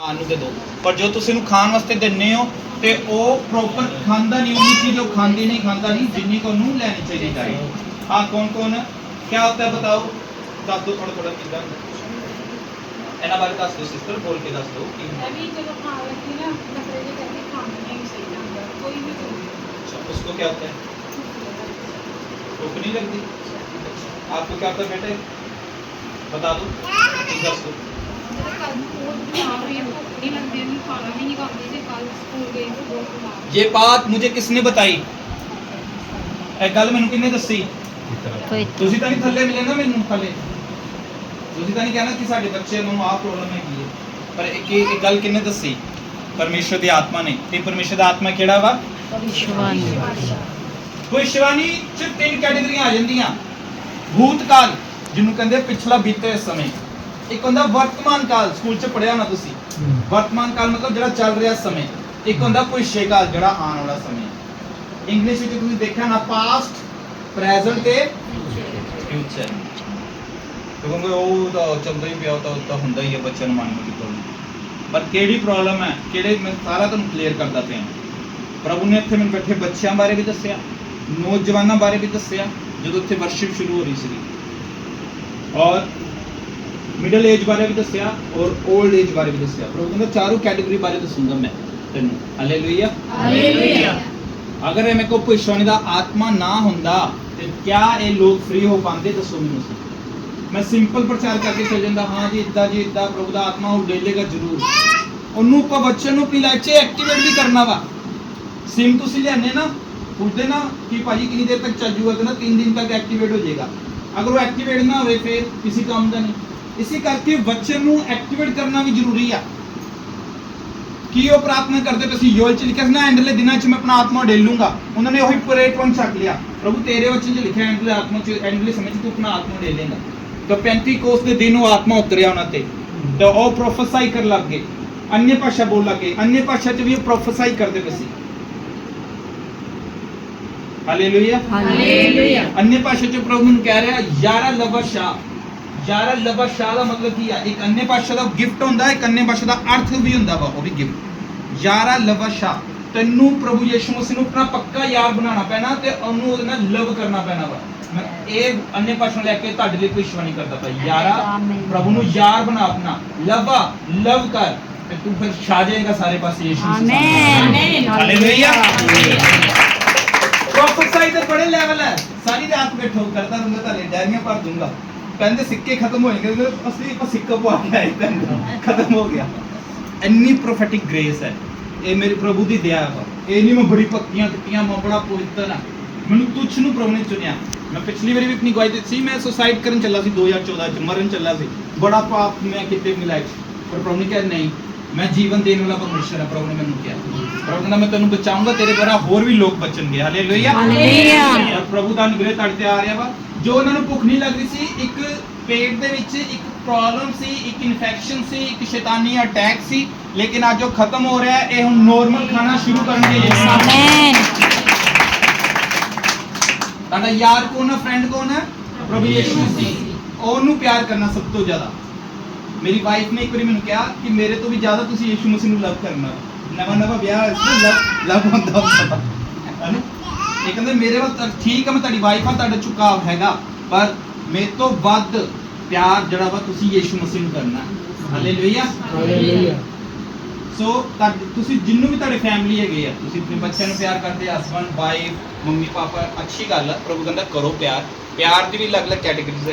ਖਾਣ ਨੂੰ ਦੇ ਦਿਓ ਪਰ ਜੋ ਤੁਸੀਂ ਇਹਨੂੰ ਖਾਣ ਵਾਸਤੇ ਦਿੰਨੇ ਹੋ ਤੇ ਉਹ ਪ੍ਰੋਪਰ ਖਾਂਦਾ ਨਹੀਂ ਉਹਨੀ ਚੀਜ਼ ਉਹ ਖਾਂਦੀ ਨਹੀਂ ਖਾਂਦਾ ਨਹੀਂ ਜਿੰਨੀ ਕੋ ਨੂੰ ਲੈਣੀ ਚਾਹੀਦੀ ਡਾਈਟ ਹਾਂ ਕੌਣ ਕੌਣ ਹੈ क्या होता है बताओ ਦੱਸ ਦਿਓ ਥੋੜਾ ਥੋੜਾ ਕਿਦਾਂ ਇਹਨਾਂ ਬਾਰੇ ਦੱਸ ਦਿਓ ਸਿਸਟਰ ਬੋਲ ਕੇ ਦੱਸ ਦਿਓ ਕਿ अभी चलो खा रखी ना नखरे जे करके खाना नहीं सही लगता कोई भी चीज अच्छा उसको क्या होता है भूख नहीं लगती आपको क्या होता है बेटे बता दो दस दो मेरे कल बहुत बीमार हुई भूख नहीं लगती नहीं खाना भी नहीं खाती थी कल स्कूल गई तो बहुत बीमार ये बात मुझे किसने बताई ਇਹ ਗੱਲ ਮੈਨੂੰ ਕਿੰਨੇ ਦੱਸੀ ਕੋਈ ਤੁਸੀਂ ਤਾਂ ਨਹੀਂ ਥੱਲੇ ਮਿਲੇ ਨਾ ਮੈਨੂੰ ਥੱਲੇ ਤੁਸੀਂ ਤਾਂ ਨਹੀਂ ਕਹਿਣਾ ਕਿ ਸਾਡੇ ਬੱਚੇ ਨੂੰ ਆਹ ਪ੍ਰੋਬਲਮ ਹੈਗੀ ਹੈ ਪਰ ਇੱਕ ਇਹ ਇਹ ਗੱਲ ਕਿੰਨੇ ਦੱਸੀ ਪਰਮੇਸ਼ਰ ਦੀ ਆਤਮਾ ਨੇ ਤੇ ਪਰਮੇਸ਼ਰ ਦਾ ਆਤਮਾ ਕਿਹੜਾ ਵਾ ਵਿਸ਼ਵਾਨੀ ਭਵਿਸ਼ਵਾਣੀ ਚ ਤਿੰਨ ਕੈਟਾਗਰੀਆਂ ਆ ਜਾਂਦੀਆਂ ਭੂਤਕਾਲ ਜਿਹਨੂੰ ਕਹਿੰਦੇ ਆ ਪਿਛਲਾ ਬੀਤੇ ਹੋਏ ਸਮੇਂ ਇੱਕ ਹੁੰਦਾ ਵਰਤਮਾਨ ਕਾਲ ਸਕੂਲ ਚ ਪੜਿਆ ਹੋਣਾ ਤੁਸੀਂ। ਵਰਤਮਾਨ ਕਾਲ ਮਤਲਬ ਜਿਹੜਾ ਚੱਲ ਰਿਹਾ ਸਮੇਂ। ਇੱਕ ਹੁੰਦਾ ਭਵਿਸ਼ਯ ਕਾਲ ਜਿਹੜਾ ਆਉਣ ਵਾਲਾ ਸਮੇਂ। ਇੰਗਲਿਸ਼ ਵਿੱਚ ਤੁਸੀਂ ਦੇਖਿਆ ਨਾ ਪਾਸਟ ਪ੍ਰੈਜ਼ੈਂਟ ਤੇ ਫਿਊਚਰ ਕਿਉਂਕਿ ਉਹ ਤਾਂ ਚੱਲਦਾ ਹੀ ਪਿਆ ਤਾਂ ਤਾਂ ਹੁੰਦਾ ਹੀ ਹੈ ਬੱਚਿਆਂ ਨੂੰ ਮਾਣੀ ਮੋਟੀ ਪ੍ਰੋਬਲਮ ਪਰ ਕਿਹੜੀ ਪ੍ਰੋਬਲਮ ਹੈ? ਕਿਹੜੇ ਮੈਂ ਸਾਰਾ ਤੁਹਾਨੂੰ ਕਲੀਅਰ ਕਰਦਾ ਪਿਆ। ਪ੍ਰਭੂ ਨੇ ਇੱਥੇ ਮੈਨੂੰ ਬੈਠੇ ਬੱਚਿਆਂ ਬਾਰੇ ਵੀ ਦੱਸਿਆ ਨੌਜਵਾਨਾਂ ਬਾਰੇ ਵੀ ਦੱਸਿਆ ਜਦੋਂ ਇੱਥੇ ਵਰਸ਼ਿਪ ਸ਼ੁਰੂ ਹੋ ਰਹੀ ਸੀ ਔਰ ਮਿਡਲ ਏਜ ਬਾਰੇ ਵੀ ਦੱਸਿਆ ਔਰ 올ਡ ਏਜ ਬਾਰੇ ਵੀ ਦੱਸਿਆ। ਪ੍ਰਭੂ ਕਹਿੰਦਾ ਚਾਰੋਂ ਕੈਟਾਗਰੀ ਬਾਰੇ ਦੱਸੂੰਗਾ ਮੈਂ ਤੈਨੂੰ। ਹਾਲੇਲੂਇਆ ਹਾਲੇਲੂਇਆ ਅਗਰ ਇਹ ਮੇਰੇ ਕੋ ਭਵਿਸ਼ਵਾਣੀ ਦਾ ਆਤਮਾ ਨਾ ਹੁੰਦਾ ਤੇ ਕਿਆ ਇਹ ਲੋਕ ਫ੍ਰੀ ਹੋ ਪਾਉਂਦੇ ਦੱਸੋ ਮੈਨੂੰ ਮੈਂ ਸਿੰਪਲ ਪ੍ਰਚਾਰ ਕਰਕੇ ਚੱਲ ਜਾਂਦਾ ਹਾਂ ਜੀ ਇਦਾਂ ਜੀ ਇਦਾਂ ਪ੍ਰਭੂ ਦਾ ਆਤਮਾ ਉਹ ਡੇਲੇਗਾ ਜ਼ਰੂਰ। ਉਹਨੂੰ ਕੋ ਬੱਚੇ ਨੂੰ ਲਾਈਫ 'ਚ ਐਕਟੀਵੇਟ ਵੀ ਕਰਨਾ ਵਾ। ਸਿਮ ਤੁਸੀਂ ਲਿਆਨੇ ਨਾ ਪੁੱਛਦੇ ਨਾ ਕਿ ਭਾਜੀ ਕਿੰਨੀ ਦੇਰ ਤੱਕ ਚੱਲ ਜੂਗਾ ਕਹਿੰਦਾ 3 ਦਿਨ ਤੱਕ ਐਕਟੀਵੇਟ ਹੋ ਜਾਏਗਾ। ਅਗਰ ਉਹ ਐਕਟੀਵੇਟ ਨਾ ਹੋਵੇ ਫਿਰ ਕਿਸੇ ਕੰਮ ਦਾ ਨਹੀਂ। ਇਸੇ ਕਰਕੇ ਬੱਚੇ ਨੂੰ ਐਕਟੀਵੇਟ ਕਰਨਾ ਵੀ ਜ਼ਰੂਰੀ ਆ। ਕੀ ਉਹ ਪ੍ਰਾਰਥਨਾ ਕਰਦੇ ਪਏ ਸੀ? ਯੋਲ ਚ ਲਿਖਿਆ ਸੀ ਨਾ ਐਂਡਲੇ ਦਿਨਾਂ ਚ ਮੈਂ ਆਪਣਾ ਆਤਮਾ ਡੇਲੂੰਗਾ। ਉਹਨਾਂ ਨੇ ਉਹੀ ਪ੍ਰੇਟਵਨ ਚੱਕ ਲਿਆ। ਪ੍ਰਭੂ ਤੇਰੇ ਵਚਨ ਚ ਲਿਖਿਆ ਐਂਡਲੇ ਆਤਮਾ ਚ ਐਂਡਲੇ ਸਮੇਂ ਚ ਤੂੰ ਆਪਣਾ ਆਤਮਾ ਡੇਲੇਂਗਾ। ਤਾਂ 35 ਕੋਸ ਦੇ ਦਿਨ ਉਹ ਆਤਮਾ ਉਤਰਿਆ ਉਹਨਾਂ ਤੇ। ਤੇ ਉਹ ਪ੍ਰੋਫੈਸਾਈ ਕਰਨ ਲੱਗ ਗਏ। ਅਨਿਆ ਭਾਸ਼ਾ ਬੋਲ ਲੱਗੇ ਅਨਿਆ ਭਾਸ਼ਾ ਚ ਵੀ ਉਹ ਪ੍ਰੋਫੈਸਾਈ ਕਰਦੇ ਪਏ ਸੀ। ਹਾਲੇਲੂਇਆ ਹਾਲੇਲੂਇਆ ਅਨਿਆ ਭਾਸ਼ਾ ਚ ਪ੍ਰਭੂ ਨੂੰ ਕਹਿ ਰਿਹਾ ਯਾਰਾ ਲਵਾ ਸ਼ਾ ਯਾਰਾ ਲਵਾ ਸ਼ਾ ਦਾ ਮਤਲਬ ਕੀ ਆ? ਇੱਕ ਅਨਿਆ ਭਾਸ਼ਾ ਦਾ ਗਿਫਟ ਹੁੰਦਾ ਇੱਕ ਅਨਿਆ ਭਾਸ਼ਾ ਦਾ ਅਰਥ ਵੀ ਹੁੰਦਾ ਵਾ ਉਹ ਵੀ ਗਿਫਟ ਯਾਰਾ ਲਵਾ ਸ਼ਾ ਤੈਨੂੰ ਪ੍ਰਭੂ ਯਿਸੂ ਮਸੀਹ ਨੂੰ ਆਪਣਾ ਪੱਕਾ ਯਾਰ ਬਣਾਉਣਾ ਪੈਣਾ ਤੇ ਉਹਨੂੰ ਉਹਦੇ ਨਾਲ ਲਵ ਕਰਨਾ ਪੈਣਾ ਵਾ। ਮੈਂ ਇਹ ਅਨਿਆ ਭਾਸ਼ਾ ਲੈ ਕੇ ਤੁਹਾਡੇ ਲਈ ਭਵਿਸ਼ਵਾਣੀ ਕਰਦਾ ਪਿਆ ਯਾਰਾ। ਪ੍ਰਭੂ ਨੂੰ ਯਾਰ ਬਣਾ ਆਪਣਾ। ਲਵਾ ਲਵ ਕਰ ਤੇ ਤੂੰ ਫਿਰ ਛਾ ਜਾਏਗਾ ਸਾਰੇ ਪਾਸੇ ਯਿਸੂ ਮਸੀਹ। ਆਮੇਨ ਹਾਲੇਲੂਇਆ ਪ੍ਰੋਫੈਸਾਈ ਦੇ ਬੜੇ ਲੈਵਲ ਹੈ। ਸਾਰੀ ਰਾਤ ਠੋਕ ਕਰਦਾ ਰਹੂੰਗਾ ਤਾਂ ਡੈਰੀਆਂ ਭਰ ਦੂੰਗਾ। ਕਹਿੰਦੇ ਸਿੱਕੇ ਖਤਮ ਹੋਏਗੇ ਤੇ ਅਸੀਂ ਆਪਾਂ ਸਿੱਕਾ ਪਵਾ ਕੇ ਆਏ ਤਾਂ ਖਤਮ ਹੋ ਗਿਆ। ਇੰਨੀ ਪ੍ਰੋਫੈਟਿਕ ਗ੍ਰੇਸ ਹੈ। ਇਹ ਮੇਰੇ ਪ੍ਰਭੂ ਦੀ ਦਇਆ ਹੈ ਇਹ ਨਹੀਂ ਮੈਂ ਬੜੀ ਪੱਕੀਆਂ ਕੀਤੀਆਂ ਮੈਂ ਬੜਾ ਪਵਿੱਤਰ ਆ ਮੈਨੂੰ ਤੁੱਛ ਨੂੰ ਪ੍ਰਭੂ ਨੇ ਚੁਣਿਆ। ਮੈਂ ਪਿਛਲੀ ਵਾਰੀ ਵੀ ਆਪਣੀ ਗਵਾਹੀ ਦਿੱਤੀ ਸੀ, ਮੈਂ ਸੁਸਾਈਡ ਕਰਨ ਚੱਲਾ ਸੀ 2014 ਚ ਮਰਨ ਚੱਲਾ ਸੀ। ਬੜਾ ਪਾਪ ਮੈਂ ਕਿਤੇ ਆਪਣੀ ਪਰ ਪ੍ਰਭੂ ਨੇ ਕਿਹਾ, ਨਹੀਂ ਮੈਂ ਜੀਵਨ ਦੇਣ ਵਾਲਾ ਪਰਮੇਸ਼ਰ ਹਾਂ ਪ੍ਰਭੂ ਨੇ ਮੈਨੂੰ ਕਿਹਾ। ਪ੍ਰਭੂ ਕਹਿੰਦਾ ਮੈਂ ਤੈਨੂੰ ਬਚਾਉਂਗਾ ਤੇਰੇ ਦੁਆਰਾ ਹੋਰ ਵੀ ਲੋਕ ਬਚਣਗੇ। Hallelujah hallelujah. ਪ੍ਰਭੂ ਦਾ ਅਨੁਗ੍ਰਹ ਤੁਹਾਡੇ ਤੇ ਆ ਰਿਹਾ ਵਾ। ਜੋ ਉਹਨਾਂ ਨੂੰ ਭੁੱਖ ਨਹੀਂ ਲੱਗ ਰਹੀ ਸੀ ਇੱਕ ਪੇਟ ਦੇ ਵਿੱਚ ਇੱਕ ਪ੍ਰੋਬਲਮ ਸੀ ਇੱਕ ਇਨਫੈਕਸ਼ਨ ਸੀ ਇੱਕ ਸ਼ੈਤਾਨੀ ਅਟੈਕ ਸੀ ਲੇਕਿਨ ਅੱਜ ਉਹ ਖਤਮ ਹੋ ਰਿਹਾ ਹੈ। ਇਹ ਹੁਣ ਨੋਰਮਲ ਖਾਣਾ ਸ਼ੁਰੂ ਕਰਨਗੇ ਮਸੀਹ। ਆਮੇਨ ਤੁਹਾਡਾ ਯਾਰ ਕੌਣ ਹੈ ਫਰੈਂਡ ਕੌਣ ਹੈ ਪ੍ਰਭੂ ਯਿਸੂ ਮਸੀਹ ਉਹਨੂੰ ਪਿਆਰ ਕਰਨਾ ਸਭ ਤੋਂ ਜ਼ਿਆਦਾ। ਮੇਰੀ ਵਾਈਫ ਨੇ ਇੱਕ ਵਾਰੀ ਮੈਨੂੰ ਕਿਹਾ ਕਿ ਮੇਰੇ ਤੋਂ ਵੀ ਜ਼ਿਆਦਾ ਤੁਸੀਂ ਯਿਸੂ ਮਸੀਹ ਨੂੰ ਲਵ ਕਰਨਾ। ਨਵਾਂ ਨਵਾਂ ਵਿਆਹ ਹੋਇਆ ਸੀ ਲਵ ਲਵ ਹੁੰਦਾ ਹੁੰਦਾ। ਹੈਨਾ? ਇਹ ਕਹਿੰਦੇ ਮੇਰੇ ਵੱਲ ਤਾਂ ਠੀਕ ਹੈ ਮੈਂ ਤੁਹਾਡੀ ਵਾਈਫ ਆ ਤੁਹਾਡਾ ਝੁਕਾਵ ਹੈਗਾ ਪਰ ਮੇਰੇ ਤੋਂ ਵੱਧ ਪਿਆਰ ਜਿਹੜਾ ਵਾ ਤੁਸੀਂ ਯਿਸੂ ਮਸੀਹ ਨੂੰ ਕਰਨਾ ਹਾਲੇਲੂਇਆ ਹਾਲੇਲੂਇਆ ਸੋ ਤੁਸੀਂ ਜਿੰਨੂੰ ਵੀ ਤੁਹਾਡੇ ਫੈਮਿਲੀ ਹੈਗੇ ਆ ਤੁਸੀਂ ਆਪਣੇ ਬੱਚਿਆਂ ਨੂੰ ਪਿਆਰ ਕਰਦੇ ਹਸਬੰਡ ਵਾਈਫ ਮੰਮੀ ਪਾਪਾ ਅੱਛੀ ਗੱਲ ਆ ਪ੍ਰਭੂ ਕਹਿੰਦਾ ਕਰੋ ਪਿਆਰ। ਪਿਆਰ ਦੀ ਵੀ ਅਲੱਗ-ਅਲੱਗ ਕੈਟਾਗਰੀਜ਼